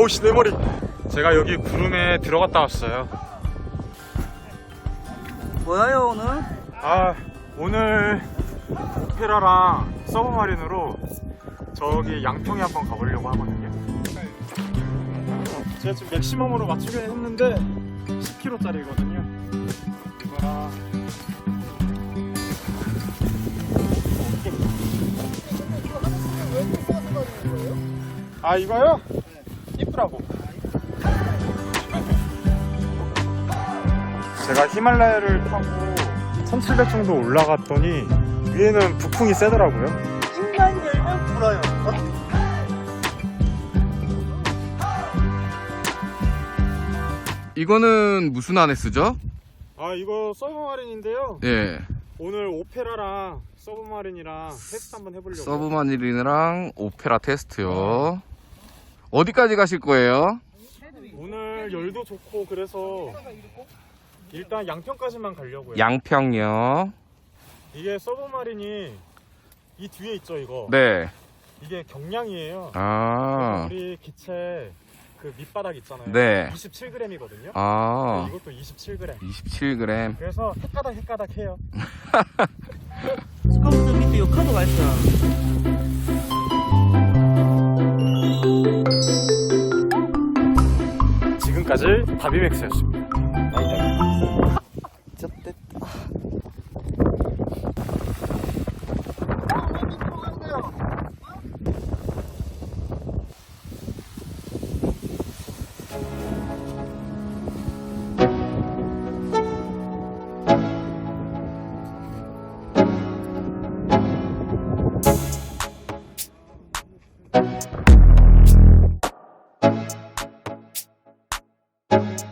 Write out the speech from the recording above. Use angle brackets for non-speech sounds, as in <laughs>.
어우씨 내 머리. 제가 여기 구름에 들어갔다 왔어요. 뭐야요 오늘? 아 오늘 오페라랑 서브마린으로 저기 양평에 한번 가보려고 하거든요. 제가 지금 맥시멈으로 맞추긴 했는데 10km짜리거든요. 이거랑. 아 이거요? 이쁘라고 제가 히말라야를 타고 1700 정도 올라갔더니 위에는 북풍이 세더라고요 입만 열면 불어요 이거는 무슨 안에 쓰죠? 아 이거 서브마린인데요 예. 오늘 오페라랑 서브마린이랑 테스트 한번 해보려고 서브마린이랑 오페라 테스트요. 어디까지 가실 거예요? 오늘 열도 좋고 그래서 일단 양평까지만 가려고요 양평요. 이게 서브마린이 이 뒤에 있죠 이거 네. 이게 경량이에요 아. 우리 기체 그 밑바닥 있잖아요 네. 27g이거든요 아. 이것도 27g 27g. 그래서 헷가닥 헷가닥 해요 <laughs> 스카우트 밑에 요 카드가 있어 지금까지 바비맥스였습니다 you